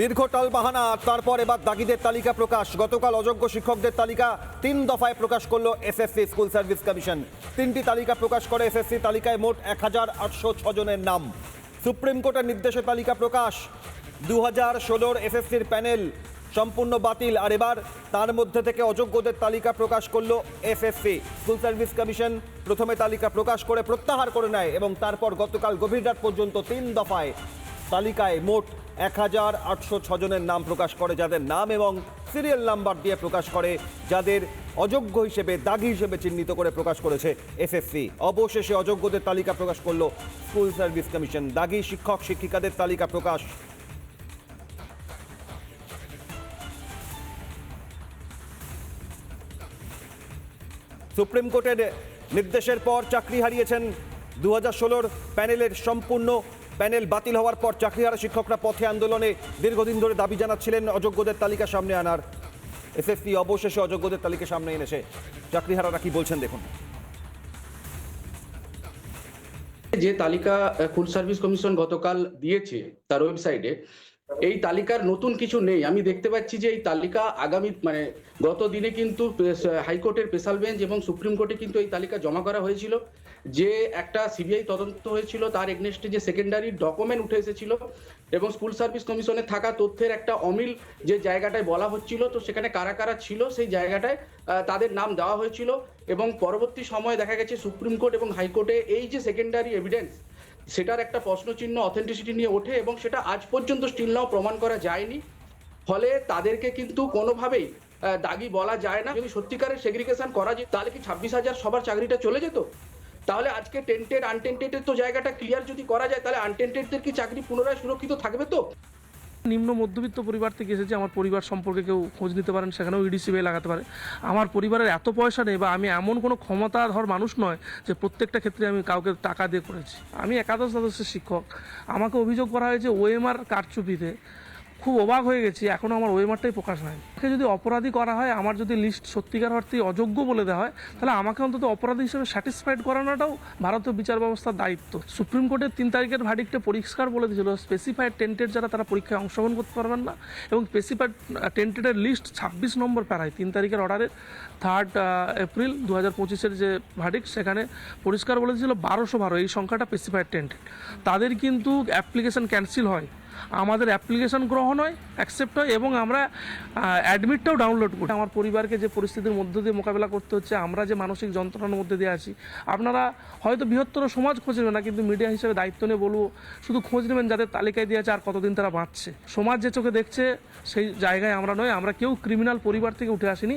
দীর্ঘ টালবাহানা তারপর এবার দাগিদের তালিকা প্রকাশ। গতকাল অযোগ্য শিক্ষকদের তালিকা তিন দফায় প্রকাশ করল এসএসসি স্কুল সার্ভিস কমিশন। তিনটি তালিকা প্রকাশ করে এসএসসি তালিকায় মোট এক হাজার আটশো জনের নাম। সুপ্রিম কোর্টের নির্দেশে তালিকা প্রকাশ। দু হাজার ষোলোর এসএসসির প্যানেল সম্পূর্ণ বাতিল, আর এবার তার মধ্যে থেকে অযোগ্যদের তালিকা প্রকাশ করল এসএসসি স্কুল সার্ভিস কমিশন। প্রথমে তালিকা প্রকাশ করে প্রত্যাহার করে নেয় এবং তারপর গতকাল গভীর রাত পর্যন্ত তিন দফায় তালিকায় মোট এক হাজার আটশো ছজনের নাম প্রকাশ করে, যাদের নাম এবং সিরিয়াল নাম্বার দিয়ে প্রকাশ করে, যাদের অযোগ্য হিসেবে, দাগি হিসেবে চিহ্নিত করে প্রকাশ করেছে এসএসসি অবশেষে অযোগ্যদের তালিকা প্রকাশ করল স্কুল সার্ভিস কমিশন। দাগি শিক্ষক, শিক্ষিকাদের তালিকা প্রকাশ। সুপ্রিম কোর্টের নির্দেশের পর চাকরি হারিয়েছেন দু হাজার ষোলোর প্যানেলের সম্পূর্ণ প্যানেল বাতিল হওয়ার পর চাকরিহারা শিক্ষকরা পথে আন্দোলনে দীর্ঘদিন ধরে দাবি জানাচ্ছিলেন অযোগ্যদের তালিকা সামনে আনার। এসএসসি অবশেষে অযোগ্যদের তালিকা সামনে এনেছে। চাকরিহারারা কি বলছেন দেখুন। যে তালিকা ফুল সার্ভিস কমিশন গতকাল দিয়েছে তার ওয়েবসাইটে এই তালিকার নতুন কিছু নেই। আমি দেখতে পাচ্ছি যে এই তালিকা আগামী মানে গত দিনে কিন্তু হাইকোর্টের স্পেশাল বেঞ্চ এবং সুপ্রিম কোর্টে কিন্তু এই তালিকা জমা করা হয়েছিল। যে একটা সিবিআই তদন্ত হয়েছিল, তার এগনেস্টে যে সেকেন্ডারি ডকুমেন্ট উঠে এসেছিল এবং স্কুল সার্ভিস কমিশনে থাকা তথ্যের একটা অমিল যে জায়গাটায় বলা হচ্ছিল, তো সেখানে কারা কারা ছিল সেই জায়গাটায় তাদের নাম দেওয়া হয়েছিল এবং পরবর্তী সময়ে দেখা গেছে সুপ্রিম কোর্ট এবং হাইকোর্টে এই যে সেকেন্ডারি এভিডেন্স সেটার একটা প্রশ্নচিহ্ন অথেন্টিসিটি নিয়ে ওঠে এবং সেটা আজ পর্যন্ত স্টিল নাও প্রমাণ করা যায়নি। ফলে তাদেরকে কিন্তু কোনোভাবেই দাগি বলা যায় না। যদি সত্যিকারের সেগ্রিগেশন করা যায় তাহলে কি ছাব্বিশ হাজার সবার চাকরিটা চলে যেত? তাহলে আজকে টেন্টেড আনটেন্টেডের তো জায়গাটা ক্লিয়ার যদি করা যায়, তাহলে আনটেন্টেডদের কি চাকরি পুনরায় সুরক্ষিত থাকবে তো? নিম্ন মধ্যবিত্ত পরিবার থেকে এসেছে, আমার পরিবার সম্পর্কে কেউ খোঁজ নিতে পারেন, সেখানেও ইডিসি বে লাগাতে পারে। আমার পরিবারের এত পয়সা নেই বা আমি এমন কোনো ক্ষমতাধর মানুষ নয় যে প্রত্যেকটা ক্ষেত্রে আমি কাউকে টাকা দিয়ে করেছি। আমি একাদশ সদস্যের শিক্ষক। আমাকে অভিযোগ করা হয়েছে ওএমআর কারচুপিতে। খুব অবাক হয়ে গেছি এখনও আমার ওএমআরটাই প্রকাশ হয়নি আমাকে যদি অপরাধী করা হয়, আমার যদি লিস্ট সত্যিকার অর্থে অযোগ্য বলে দেওয়া হয়, তাহলে আমাকে অন্তত অপরাধী হিসেবে স্যাটিসফাইড করানোটাও ভারতীয় বিচার ব্যবস্থার দায়িত্ব। সুপ্রিম কোর্টের তিন তারিখের ভার্ডিক্টে পরিষ্কার বলে দিয়েছিল স্পেসিফাইড টেন্টেড যারা, তারা পরীক্ষায় অংশগ্রহণ করতে পারবেন না এবং স্পেসিফাইড টেন্টেডের লিস্ট ছাব্বিশ নম্বর প্যারায়, তিন তারিখের অর্ডারের থার্ড এপ্রিল দু হাজার পঁচিশের যে ভার্ডিক্ট সেখানে পরিষ্কার বলে দিয়েছিল বারোশো বারো, এই সংখ্যাটা স্পেসিফাইড টেন্টেড তাদের কিন্তু অ্যাপ্লিকেশন ক্যান্সেল হয়। আমাদের অ্যাপ্লিকেশন গ্রহণ হয় অ্যাকসেপ্ট হয় এবং আমরা অ্যাডমিটটাও ডাউনলোড করি। আমার পরিবারকে যে পরিস্থিতির মধ্য দিয়ে মোকাবেলা করতে হচ্ছে, আমরা যে মানসিক যন্ত্রণার মধ্যে দিয়ে আছি, আপনারা হয়তো বৃহত্তর সমাজ খোঁজ নেবেন না, কিন্তু মিডিয়া হিসেবে দায়িত্ব নিয়ে বলব, শুধু খোঁজ নেবেন যাদের তালিকায় দিয়ে আছে আর কতদিন তারা বাঁচছে। সমাজ যে চোখে দেখছে, সেই জায়গায় আমরা নয়, আমরা কেউ ক্রিমিনাল পরিবার থেকে উঠে আসিনি।